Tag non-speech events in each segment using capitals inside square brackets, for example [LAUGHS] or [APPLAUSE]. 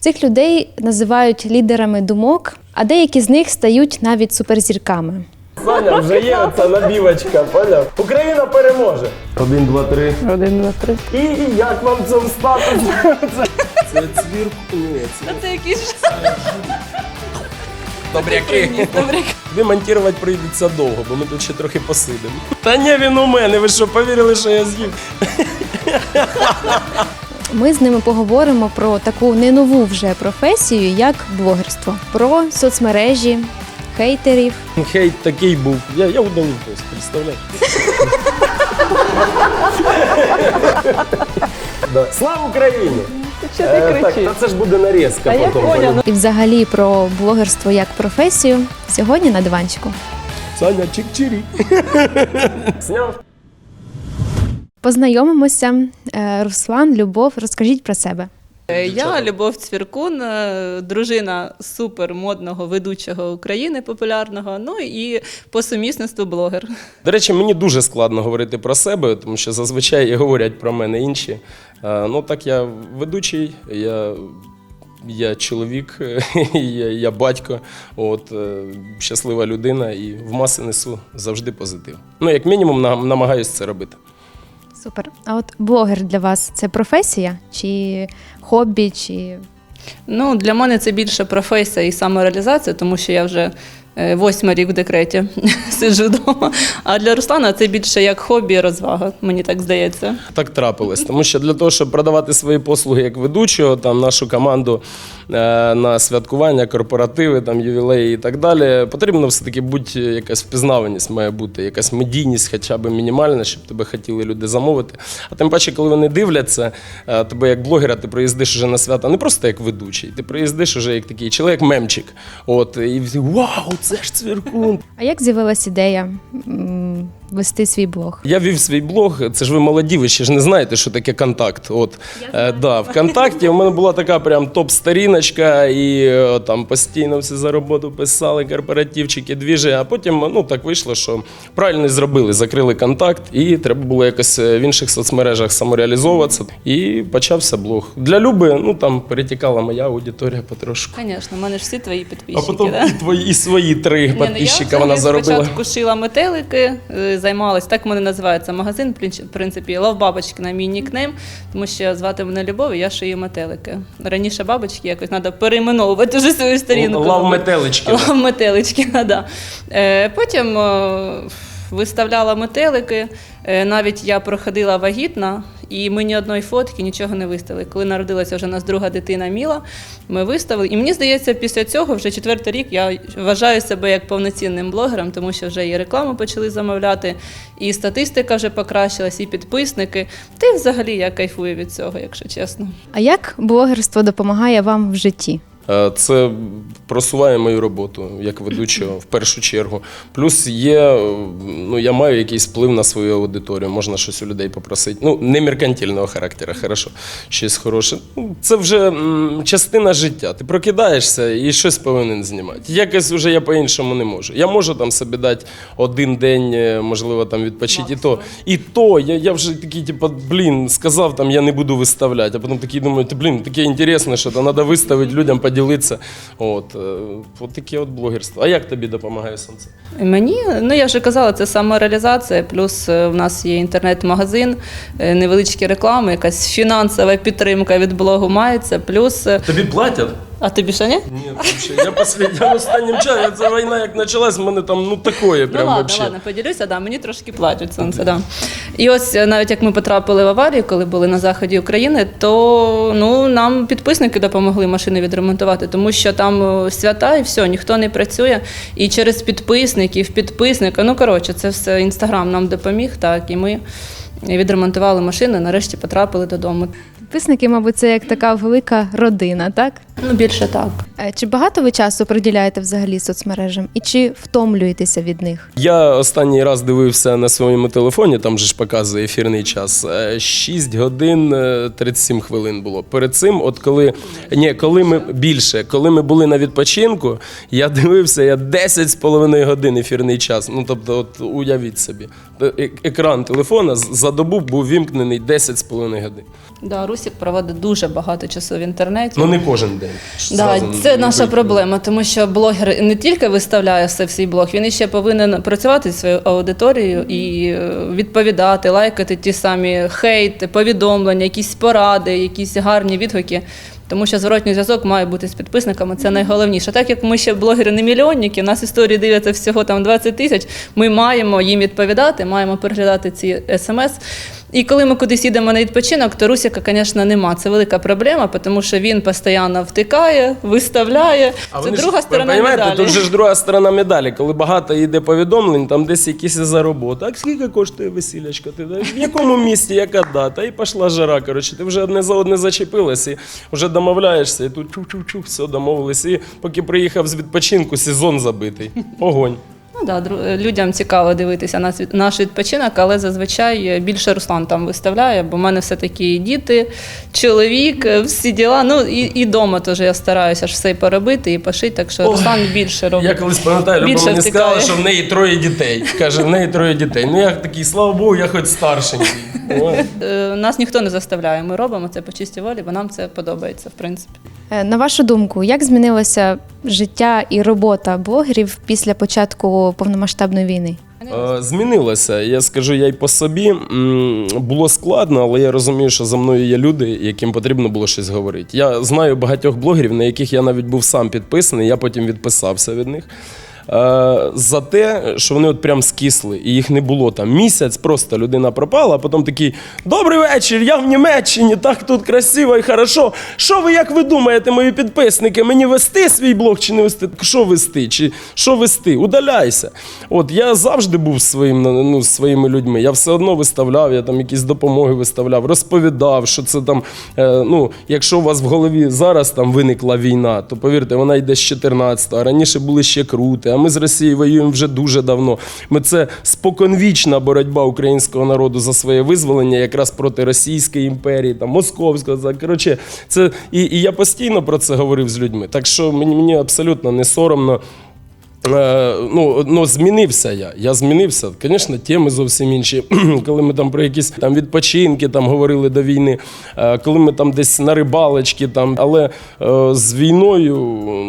Цих людей називають лідерами думок, а деякі з них стають навіть суперзірками. Саня, вже є оця набівочка, поняв? Україна переможе. Один, два, три. Один, два, три. І як вам це встати? Це, це цвіркунець. Це якийсь Добряки. Демонтувати прийдеться довго, бо ми тут ще трохи посидимо. Та ні, він у мене. Ви що, повірили, що я з'їв? Ми з ними поговоримо про таку не нову вже професію, як блогерство, про соцмережі, хейтерів, Хейт такий був. Я, я удалив пост, представляєш? [LAUGHS] Слава Україні! Що ти Е, так, та це ж буде нарізка потім. і взагалі про блогерство як професію сьогодні на диванчику. Саня чик-чирі. Сняв. Познайомимося. Е, Руслан, Любов, розкажіть про себе. Е, Я Любов Цвіркун, е, дружина супермодного ведучого України популярного. Ну і по сумісництву блогер. До речі, мені дуже складно говорити про себе, тому що зазвичай говорять про мене інші. Ну так я ведучий, я, я чоловік, [LAUGHS] я, я батько, от, щаслива людина і в маси несу завжди позитив. Ну, як мінімум, нам- намагаюсь це робити. Супер. А от блогер для вас це професія чи хобі, чи Ну для мене це більше професія і самореалізація, тому що я вже восьмий рік в декреті [LAUGHS] сиджу вдома. А для Руслана це більше як хобі і розвага, мені так здається. Так трапилось. Тому що для того, щоб продавати свої послуги як ведучого, там нашу команду е, на святкування, корпоративи, там ювілеї і так далі, потрібно все-таки бути якась впізнаваність має бути, якась медійність, хоча б мінімальна, щоб тебе хотіли люди замовити. А тим паче, коли вони дивляться, е, тебе як блогера, ти приїздиш уже на свята не просто як ведучий, ти приїздиш уже як такий чоловік мемчик. От і вау, це ж цвіркун. а як з'явилась ідея вести свій блог? Я вів свій блог. Це ж ви молоді, ви ще ж не знаєте, що таке контакт. От е, да, ВКонтакті у мене була така прям топ-сторіночка, і е, там постійно всі за роботу писали, корпоративчики, двіжі. А потім ну так вийшло, що правильно зробили, закрили контакт, і треба було якось е, в інших соцмережах самореалізовуватися. І почався блог. Для Люби, ну там перетікала моя аудиторія потрошку. Звісно, в мене ж всі твої А потім да? і твої і свої три ну, підписчика вона заробила. Спочатку шила метелики, е, займалась, так вони мене називається магазин, в принципі, лав бабочки на мій нікнейм, тому що звати мене Любов, і я шию метелики. Раніше бабочки якось треба перейменовувати вже свою сторінку. Лав метелички. Лав метелички, [LAUGHS] да. Е, Потім е, виставляла метелики. Е, Навіть я проходила вагітна, і ми ні одної фотки нічого не виставили. Коли народилася вже у нас друга дитина Міла, ми виставили. І мені здається, після цього вже четвертий рік я вважаю себе як повноцінним блогером, тому що вже і рекламу почали замовляти, і статистика вже покращилась, і підписники. Й взагалі я кайфую від цього, якщо чесно. А як блогерство допомагає вам в житті? Е, Це просуває мою роботу як ведучого в першу чергу. Плюс є, е, ну я маю якийсь вплив на свою аудиторію, можна щось у людей попросити. Ну, не меркантильного характеру, хорошо, щось хороше. Ну, Це вже частина життя. Ти прокидаєшся і щось повинен знімати. Якось вже я по-іншому не можу. Я можу там собі дати один день, е, можливо, там відпочити. І то, і то я, я вже такий, типу, блін, сказав, там я не буду виставляти, а потім такий думаю, ти блін, таке інтересне, що треба виставити людям, поділитися. От, е, от таке от блогерство. А як тобі допомагає сонце? Мені, ну я вже казала, це самореалізація, плюс е, в нас є інтернет-магазин, е, невеличкі реклами, якась фінансова підтримка від блогу мається. Плюс, Тобі платять? А тобі що ні? Ні, взагалі. Я послідня останнім часом, ця війна як почалась, в мене там ну такое Ну прям ладно, вообще. ладно, поділюся, да, мені трошки платять сонце. Да. І ось е, навіть як ми потрапили в аварію, коли були на заході України, то ну, нам підписники допомогли машини відремонтувати, тому що там е, свята і все, ніхто не працює. І через підписників, підписника, ну коротше, це все інстаграм нам допоміг, так, і ми відремонтували машину, нарешті потрапили додому. Підписники, мабуть, це як така велика родина, так? Ну, більше так. Е, Чи багато ви часу приділяєте взагалі соцмережам і чи втомлюєтеся від них? Я останній раз дивився на своєму телефоні, там же ж показує ефірний час. е, 6 годин е, 37 хвилин було. Перед цим, от коли ні, коли ми більше, коли ми були на відпочинку, я дивився я 10 з половиною годин ефірний час. Ну тобто, от уявіть собі, Е- екран телефона за добу був вімкнений 10 з половиною годин. Да, Русік проводить дуже багато часу в інтернеті. Ну не кожен день. Да, Зразу це не наша проблема, тому що блогер не тільки виставляє все в свій блог, він іще повинен працювати зі своєю аудиторією і е, відповідати, лайкати ті самі хейти, повідомлення, якісь поради, якісь гарні відгуки. Тому що зворотній зв'язок має бути з підписниками, це найголовніше. Так як ми ще блогери не мільйонники, у нас історії дивляться всього там 20 тисяч, ми маємо їм відповідати, маємо переглядати ці смс. І коли ми кудись їдемо на відпочинок, то Русіка, звісно, нема. Це велика проблема, тому що він постійно втикає, виставляє. А це ж, друга ви сторона медалі. Тут же ж друга сторона медалі. Коли багато йде повідомлень, там десь якісь за роботу. А скільки коштує весілячка? Ти в якому місті, яка дата? І пішла жара. Коротше, ти вже одне за одне зачепилась і вже домовляєшся, і тут чух-чух-чух, все домовились. І поки приїхав з відпочинку, сезон забитий. Огонь. Ну, да, людям цікаво дивитися наш відпочинок, але зазвичай більше Руслан там виставляє, бо в мене все-таки діти, чоловік, е, всі діла. Ну і, і дома теж я стараюся ж все поробити і пошити, так що Ой, Руслан більше робить. Я колись пам'ятаю, Люба мені сказала, що в неї троє дітей. Каже, в неї троє дітей. Ну я такий, слава Богу, я хоч старшенький. Е, Нас ніхто не заставляє. Ми робимо це по чистій волі, бо нам це подобається, в принципі. Е, На вашу думку, як змінилося життя і робота блогерів після початку повномасштабної війни? Е, Змінилося. Я скажу, я й по собі було складно, але я розумію, що за мною є люди, яким потрібно було щось говорити. Я знаю багатьох блогерів, на яких я навіть був сам підписаний, я потім відписався від них. Е, За те, що вони от прям скисли, і їх не було там місяць, просто людина пропала, а потім такий: Добрий вечір, я в Німеччині, так тут красиво і хорошо. Що ви як ви думаєте, мої підписники? Мені вести свій блог чи не вести? Що вести? Чи що вести? Удаляйся. От я завжди був своїм ну, своїми людьми. Я все одно виставляв, я там якісь допомоги виставляв, розповідав, що це там. Е, ну, якщо у вас в голові зараз там виникла війна, то повірте, вона йде з 14-го, а раніше були ще крути. Ми з Росією воюємо вже дуже давно. Ми це споконвічна боротьба українського народу за своє визволення, якраз проти Російської імперії, там московського. Коротше, це і, і я постійно про це говорив з людьми. Так що мені, мені абсолютно не соромно. Е, ну, ну, змінився я. Я змінився. Звісно, теми зовсім інші. [CLEARS THROAT] коли ми там про якісь там відпочинки там говорили до війни, е, коли ми там десь на рибалочки, там, але е, з війною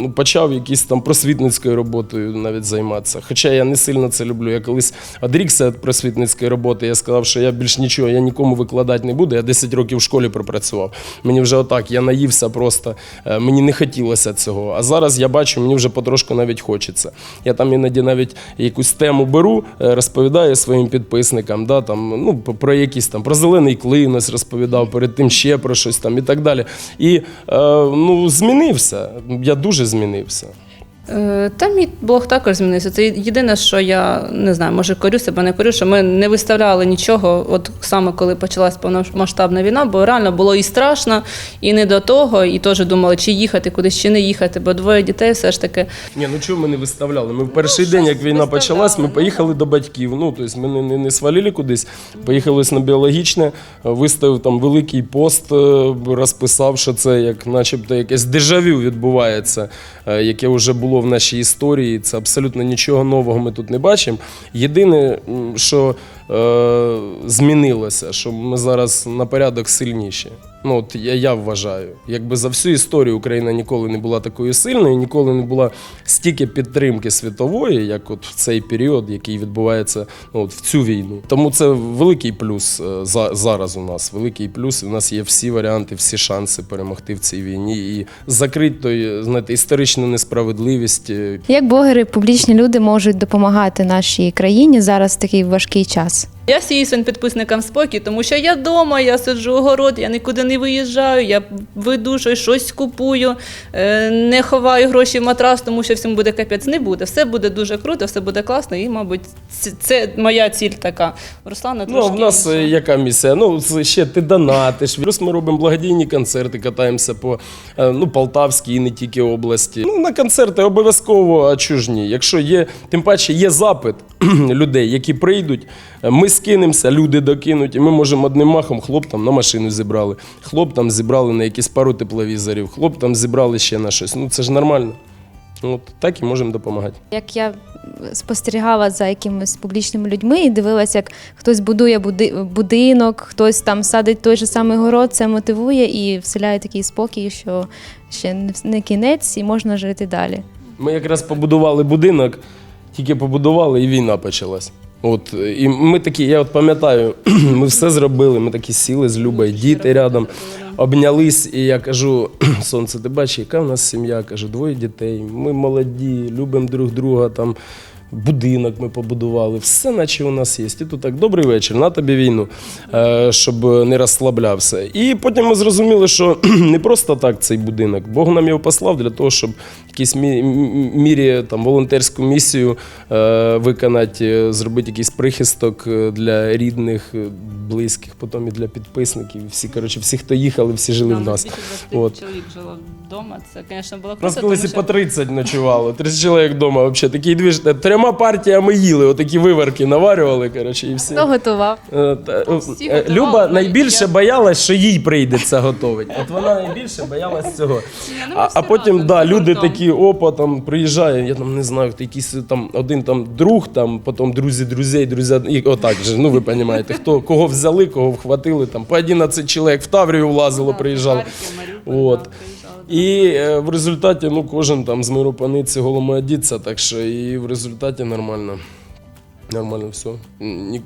ну, почав якісь там просвітницькою роботою навіть займатися. Хоча я не сильно це люблю. Я колись одрікся від просвітницької роботи. Я сказав, що я більш нічого, я нікому викладати не буду. Я 10 років в школі пропрацював. Мені вже отак, я наївся просто. Мені не хотілося цього. А зараз я бачу, мені вже потрошку навіть хочеться. Я там іноді навіть якусь тему беру, е, розповідаю своїм підписникам, да, там, ну, про якісь там про зелений клинець розповідав, перед тим ще про щось там і так далі. І е, ну, змінився. Я дуже змінився. Е, Та мій блог також змінився. Це єдине, що я не знаю, може корю себе, не корю, що ми не виставляли нічого, от саме коли почалась повномасштабна війна, бо реально було і страшно, і не до того, і теж думали, чи їхати кудись, чи не їхати, бо двоє дітей все ж таки. Ні, ну чого ми не виставляли? Ми в перший день, як війна почалась, ми ну, поїхали до батьків. Ну, тобто ми не, не, не свалили кудись, поїхали на біологічне, виставив там великий пост, е, розписав, що це як начебто якесь дежавю відбувається, е, яке вже було в нашій історії. Це абсолютно нічого нового ми тут не бачимо. Єдине, що змінилося, що ми зараз на порядок сильніші. Ну, от я, я вважаю, якби за всю історію Україна ніколи не була такою сильною, ніколи не була стільки підтримки світової, як от в цей період, який відбувається ну, от в цю війну. Тому це великий плюс е, за, зараз у нас. Великий плюс. У нас є всі варіанти, всі шанси перемогти в цій війні і закрити той, знаєте, історичну несправедливість. е, Як блогери, публічні люди можуть допомагати нашій країні зараз в такий важкий час? Я сію своїм підписникам спокій, тому що я вдома, я сиджу у город, я нікуди не виїжджаю, я веду щось, щось купую, е, не ховаю гроші в матрас, тому що всім буде капець. Не буде. Все буде дуже круто, все буде класно, і, мабуть, це, це моя ціль така. Руслана Ну, в нас інша. е, яка місія? Ну, ще ти донатиш. Плюс ми робимо благодійні концерти, катаємося по е, ну, Полтавській і не тільки області. Ну, на концерти обов'язково, а чого ж ні? Якщо є, тим паче є запит [CLEARS THROAT] людей, які прийдуть, ми скинемося, люди докинуть, і ми можемо одним махом хлоп там на машину зібрали, хлоп там зібрали на якісь пару тепловізорів, хлоп там зібрали ще на щось. Ну це ж нормально. От так і можемо допомагати. Як я спостерігала за якимись публічними людьми і дивилася, як хтось будує будинок, хтось там садить той же самий город, це мотивує і вселяє такий спокій, що ще не- не кінець, і можна жити далі. Ми якраз побудували будинок, тільки побудували, і війна почалась. От, і ми такі, я от пам'ятаю, [CLEARS THROAT] ми все зробили, ми такі сіли з Любою, діти рядом, обнялись, і я кажу: [CLEARS THROAT] сонце, ти бачиш, яка в нас сім'я? Кажу, двоє дітей, ми молоді, любимо друг друга там. Будинок ми побудували, все наче у нас є. І тут так, добрий вечір, на тобі війну, е, щоб не розслаблявся. І потім ми зрозуміли, що [CLEARS THROAT] не просто так цей будинок. Бог нам його послав для того, щоб в якійсь мірі там, волонтерську місію е, виконати, е, зробити якийсь прихисток для рідних, близьких, потім і для підписників. Всі, коротше, всі, хто їхали, всі жили в нас. От. чоловік жило вдома. Це, звісно, було У нас колись і по що 30 ночувало, 30 чоловік вдома взагалі. Такий двіж, трьома партіями їли, отакі виварки наварювали, коротше, і всі. Хто готував? Е, та, е, всі е, готували, Люба ми- найбільше я- боялась, що їй прийдеться готувати. От вона найбільше боялась цього. Ну ми А, всі а потім разом, да, люди гуртом. такі, опа, там приїжджає, я там не знаю, хто якийсь там один там друг, там, потім друзі друзей, друзі, і отак же, ну ви розумієте, хто кого взяли, кого вхватили, там по 11 чоловік в Таврію влазило, приїжджало. Харків, Маріуполь, От. да, приїжджали. І е, в результаті ну, кожен там з миру паниці голому одіться, так що і в результаті нормально. Нормально все.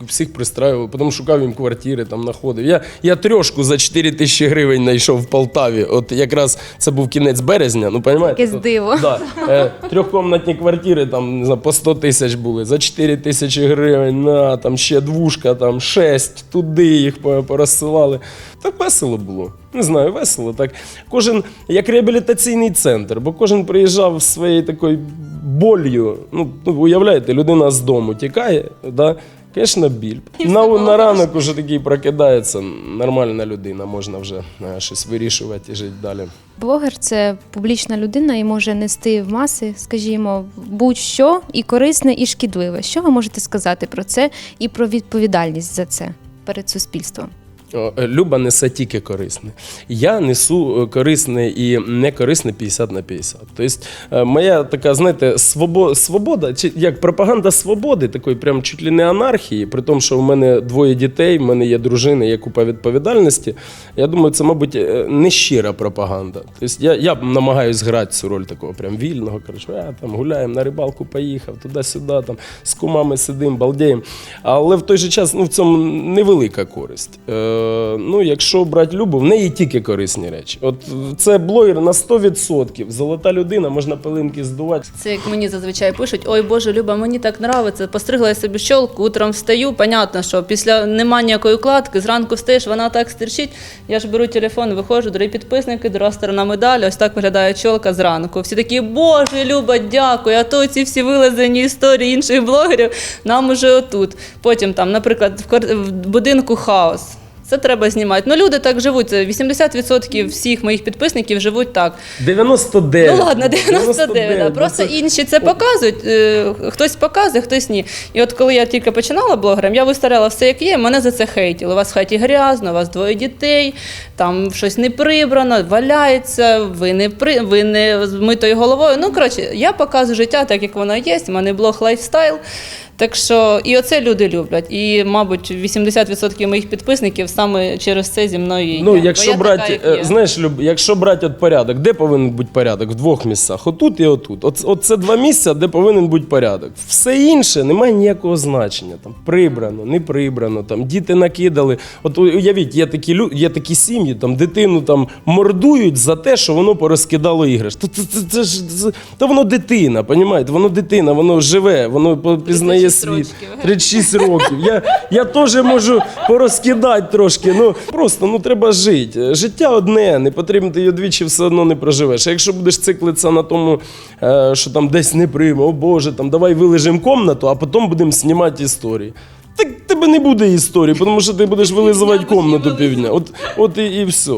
Всіх пристраював, потім шукав їм квартири, там знаходив. Я, я трьошку за 4 тисячі гривень знайшов в Полтаві. От якраз це був кінець березня, ну розумієте? Якесь диво. Да. Е, трьохкомнатні квартири там не знаю, по 100 тисяч були, за 4 тисячі гривень, на, там ще двушка, там 6, туди їх по- порозсилали. Так весело було. Не знаю, весело. Так. Кожен як реабілітаційний центр, бо кожен приїжджав з своєю такою болью. Ну, ну уявляєте, людина з дому тікає, да? Звісно, біль. На, на ранок уже такий прокидається, нормальна людина, можна вже е, щось вирішувати і жити далі. Блогер це публічна людина і може нести в маси, скажімо, будь-що і корисне, і шкідливе. Що ви можете сказати про це і про відповідальність за це перед суспільством? Е, Люба несе тільки корисне. Я несу е, корисне і некорисне 50 на 50. Тобто е, моя така, знаєте, свобо- свобода, чи як пропаганда свободи, такої прям чуть ли не анархії, при тому, що в мене двоє дітей, в мене є дружина, є купа відповідальності. Я думаю, це, мабуть, не щира пропаганда. Тобто я, я намагаюся грати цю роль такого прям вільного. Коротше, а, там гуляємо на рибалку, поїхав, туди-сюди, там з кумами сидимо, балдіємо. Але в той же час ну, в цьому невелика користь. Е, ну, якщо брати Любу, в неї тільки корисні речі. От це блогер на 100%. Золота людина, можна пилинки здувати. Це як мені зазвичай пишуть: ой Боже, Люба, мені так нравиться. Постригла я собі щолку, утром встаю. Понятно, що після нема ніякої укладки, зранку встаєш, вона так стерчить. Я ж беру телефон, виходжу, дорогі підписники, друга сторона медалі. Ось так виглядає чолка зранку. Всі такі, Боже, Люба, дякую. А то ці всі вилазені історії інших блогерів нам уже отут. Потім там, наприклад, в будинку хаос. Це треба знімати. Ну люди так живуть. 80% всіх моїх підписників живуть так. 99. Ну ладно, 99, да. Просто це- інші це показують. е, Хтось показує, хтось ні. І от коли я тільки починала блогером, я виставляла все, як є, мене за це хейтили. У вас в хаті грязно, у вас двоє дітей, там щось не прибрано, валяється, ви не при ви не з митою головою. Ну коротше, я показую життя так, як воно є. У мене блог лайфстайл. Так що і оце люди люблять. І, мабуть, 80% моїх підписників саме через це зі мною і є. Ну, Бо якщо я брати, така, як е, є. знаєш, Люб, якщо брати от порядок, де повинен бути порядок? В двох місцях. Отут і отут. От, от це два місця, де повинен бути порядок. Все інше не має ніякого значення. Там прибрано, не прибрано, там діти накидали. От уявіть, є такі лю- є такі сім'ї, там дитину там мордують за те, що воно порозкидало іграш. Це, це, це, це ж це, та воно дитина, понімаєте? Воно дитина, воно живе, воно пізнає 36 світ. 36 років. Я, я теж можу порозкидати трошки. Ну просто ну треба жити. Життя одне, не потрібно ти його двічі все одно не проживеш. А якщо будеш циклитися на тому, е, що там десь не прийме, о Боже, там давай вилежимо комнату, а потім будемо знімати історії. Так тебе не буде історії, тому що ти будеш вилизувати комнату півдня. От, от і, і все.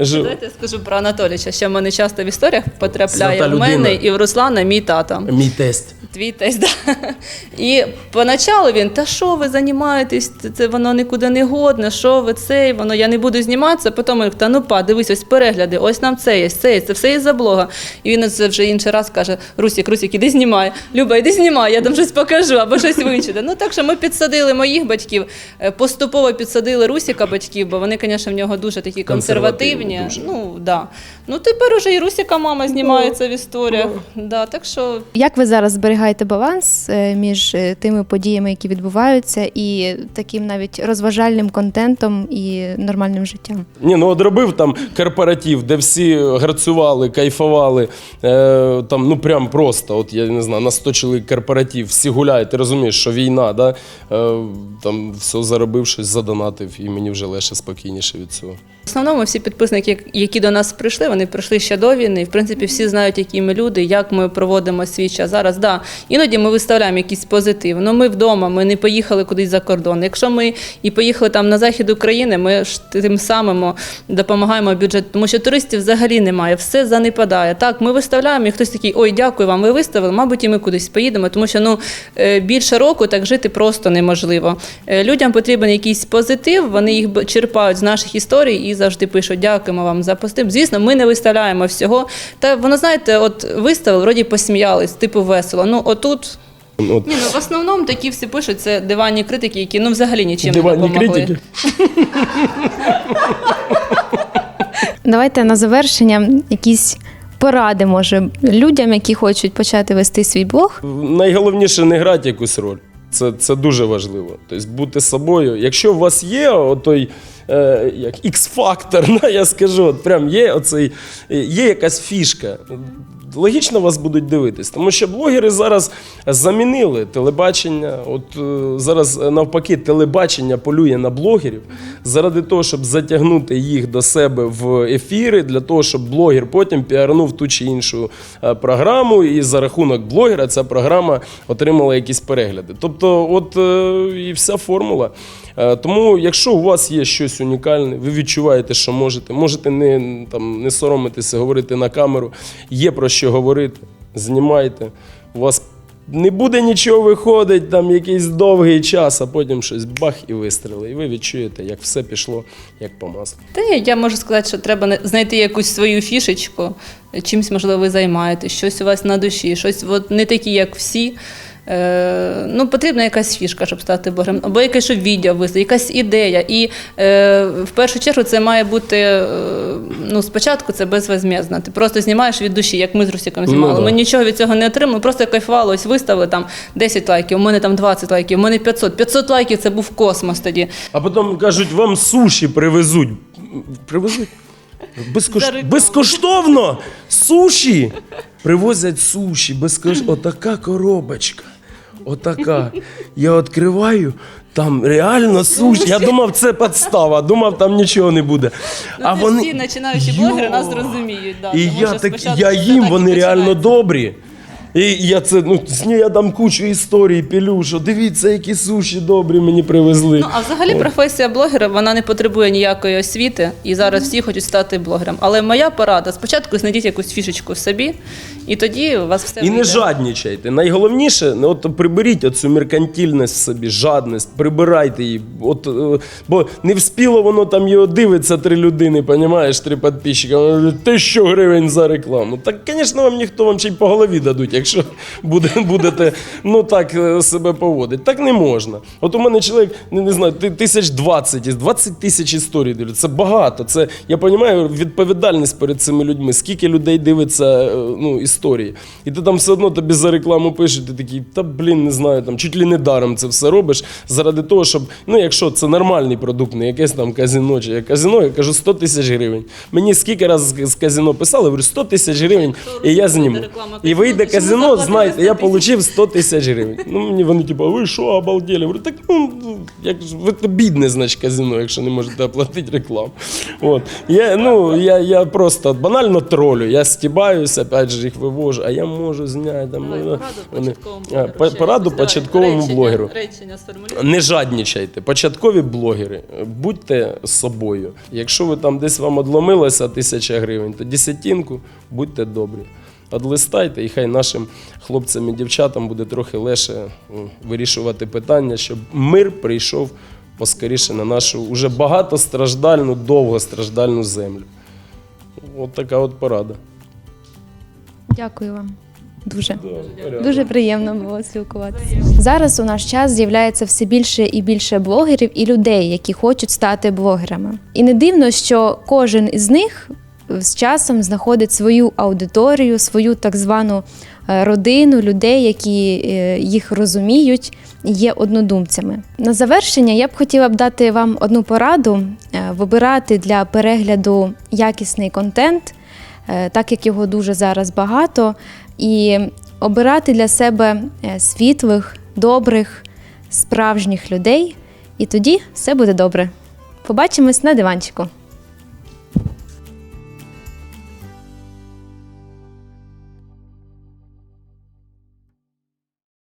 Жив- Давайте я скажу про Анатоліча. Ще в мене часто в історіях потрапляє в мене і в Руслана мій тато. Мій тесть. Твій тесть, да. І поначалу він, та що ви займаєтесь, це, воно нікуди не годне, що ви це, воно я не буду зніматися. Потім я, та ну па, дивись, ось перегляди, ось нам це є, це є, це все є за блога. І він це вже інший раз каже: Русік, Русік, іди знімай. Люба, іди знімай, я там щось покажу або щось вивчити. Ну так що ми підсадили моїх батьків, е, поступово підсадили Русіка батьків, бо вони, звісно, в нього дуже такі Консервативні дуже. Ну, да. Ну тепер уже і Русіка мама знімається в історіях. Да, так що Як ви зараз зберігаєте баланс е, між е, тими подіями, які відбуваються, і таким навіть розважальним контентом і нормальним життям? Ні, ну от робив там корпоратив, де всі гарцювали, кайфували. Е, там, ну прям просто, от я не знаю, на 100 чоловік корпоратив, всі гуляють, ти розумієш, що війна, да? е, там все заробив, щось задонатив, і мені вже легше спокійніше від цього. В основному всі підписники, які до нас прийшли, вони прийшли ще до війни. В принципі, всі знають, які ми люди, як ми проводимо свій час. Зараз да, іноді ми виставляємо якийсь позитив. Ну ми вдома, ми не поїхали кудись за кордон. Якщо ми і поїхали там на захід України, ми ж тим самим допомагаємо бюджету, тому що туристів взагалі немає, все занепадає. Так, ми виставляємо, і хтось такий, ой, дякую вам, ви виставили. Мабуть, і ми кудись поїдемо, тому що ну е, більше року так жити просто неможливо. Е, Людям потрібен якийсь позитив, вони їх черпають з наших історій і завжди пишуть дякуємо вам за позитив. Звісно, ми не виставляємо всього. Та воно знаєте, от виставили, вроді посміялись, типу весело. Ну отут. От, Ні, ну в основному такі всі пишуть це диванні критики, які ну взагалі нічим не диванні допомогли. критики. Давайте на завершення якісь поради, може, людям, які хочуть почати вести свій блог. Найголовніше не грати якусь роль. Це, це дуже важливо. Тобто бути собою. Якщо у вас є отой е, як X-фактор, [LAUGHS] я скажу, от прям є оцей, е, є якась фішка. Логічно вас будуть дивитись, тому що блогери зараз замінили телебачення. От е, зараз е, навпаки телебачення полює на блогерів заради того, щоб затягнути їх до себе в ефіри, для того, щоб блогер потім піарнув ту чи іншу е, програму, і за рахунок блогера ця програма отримала якісь перегляди. Тобто, от і вся формула. Е, Тому, якщо у вас є щось унікальне, ви відчуваєте, що можете, можете не, там, не соромитися, говорити на камеру, є про що говорити, знімайте. У вас не буде нічого виходить, там якийсь довгий час, а потім щось бах і вистріли. І ви відчуєте, як все пішло як по маслу. Та я можу сказати, що треба знайти якусь свою фішечку, чимось, можливо, ви займаєтесь, щось у вас на душі, щось от не такі, як всі. Е, ну, потрібна якась фішка, щоб стати блогером, або якесь щоб відео виставити, якась ідея. І е, в першу чергу це має бути е, ну, спочатку це безвозмездно. Ти просто знімаєш від душі, як ми з Русіком знімали. да. Ми нічого від цього не отримали, просто кайфували, ось виставили там 10 лайків, у мене там 20 лайків, у мене 500. 500 лайків це був космос тоді. А потім кажуть, вам суші привезуть. Привезуть. Безкош... Безкоштовно суші. Привозять суші, безкоштовно. Отака коробочка. Отака. Я відкриваю, там реально суш. Я думав, це підстава, думав, там нічого не буде. Ну, а вони... всі починаючі блогери нас зрозуміють. Да, І тому я, що так, спочатку я це їм, так і вони реально починається. добрі. І я це, ну, з я дам кучу історій, пілю, що дивіться, які суші добрі мені привезли. Ну, а взагалі професія блогера вона не потребує ніякої освіти, і зараз всі хочуть стати блогером. Але моя порада: спочатку знайдіть якусь фішечку собі, і тоді у вас все І не вийде. жаднічайте. Найголовніше, ну, от приберіть оцю меркантильність в собі, жадність, прибирайте її. От, е, бо не вспіло воно там його дивиться три людини, понімаєш, три підписчика. Тисячу гривень за рекламу. Так, звісно, вам ніхто вам ще й по голові дадуть, якщо буде, будете ну, так е, себе поводити. Так не можна. От у мене чоловік, не, не знаю, тисяч двадцять, із 20 тисяч історій дивляться. Це багато. Це, я розумію, відповідальність перед цими людьми. Скільки людей дивиться е, ну, історії. І ти там все одно тобі за рекламу пишуть, ти такий, та блін, не знаю, там чуть ли не даром це все робиш заради того, щоб, ну якщо це нормальний продукт, не якесь там казино чи я казино, я кажу 100 тисяч гривень. Мені скільки разів з- з казино писали, говорю 100 тисяч гривень, і я зніму. І вийде казино. Казино, заплатили знаєте, я отримав 100 тисяч гривень. Ну, мені вони, типу, ви що, обалдели? Я Говорю, так ну, як ж, ви то бідне, значить, казино, якщо не можете оплатити рекламу. От. Я, ну, я, я просто банально тролю, я стібаюсь, опять же, їх вивожу, а я можу зняти. Там, Давай, ну, пораду вони- початковому блогеру. Пораду початковому речення, блогеру. Речення. Не жаднічайте. Початкові блогери, будьте собою. Якщо ви там десь вам одломилося тисяча гривень, то десятинку будьте добрі. Одлистайте, і хай нашим хлопцям і дівчатам буде трохи легше вирішувати питання, щоб мир прийшов поскоріше на нашу уже багатостраждальну, довгостраждальну землю. От така от порада. Дякую вам. Дуже. Дуже приємно було спілкуватися. Зараз у наш час з'являється все більше і більше блогерів і людей, які хочуть стати блогерами. І не дивно, що кожен із них з часом знаходить свою аудиторію, свою так звану е, родину людей, які е, їх розуміють є однодумцями. На завершення я б хотіла б дати вам одну пораду: е, вибирати для перегляду якісний контент так як його дуже зараз багато, і обирати для себе світлих, добрих, справжніх людей, і тоді все буде добре. Побачимось на диванчику.